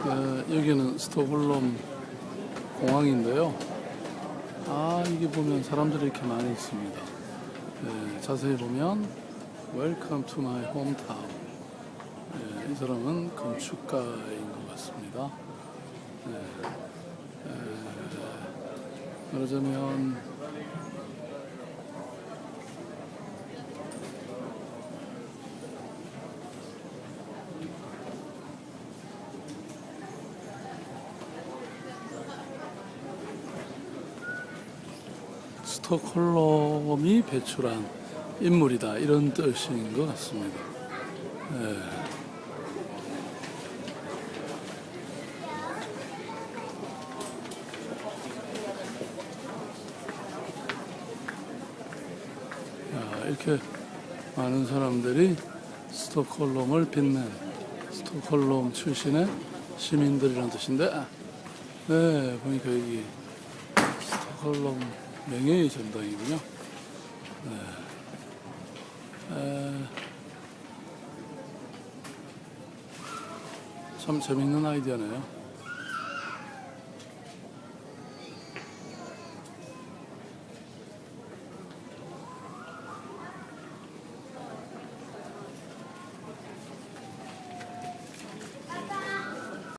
어, 여기는 스톡홀름 공항인데요. 아, 이게 보면 사람들이 이렇게 많이 있습니다. 예, 자세히 보면 Welcome to my hometown. 예, 이 사람은 건축가인 것 같습니다. 예, 에, 말하자면 스톡홀름이 배출한 인물이다 이런 뜻인 것 같습니다. 예. 야, 이렇게 많은 사람들이 스톡홀름을 빛낸 스톡홀름 출신의 시민들이라는 뜻인데, 아, 네, 보니까 여기 스톡홀름 명예의 전당이군요. 네. 에, 참 재밌는 아이디어네요.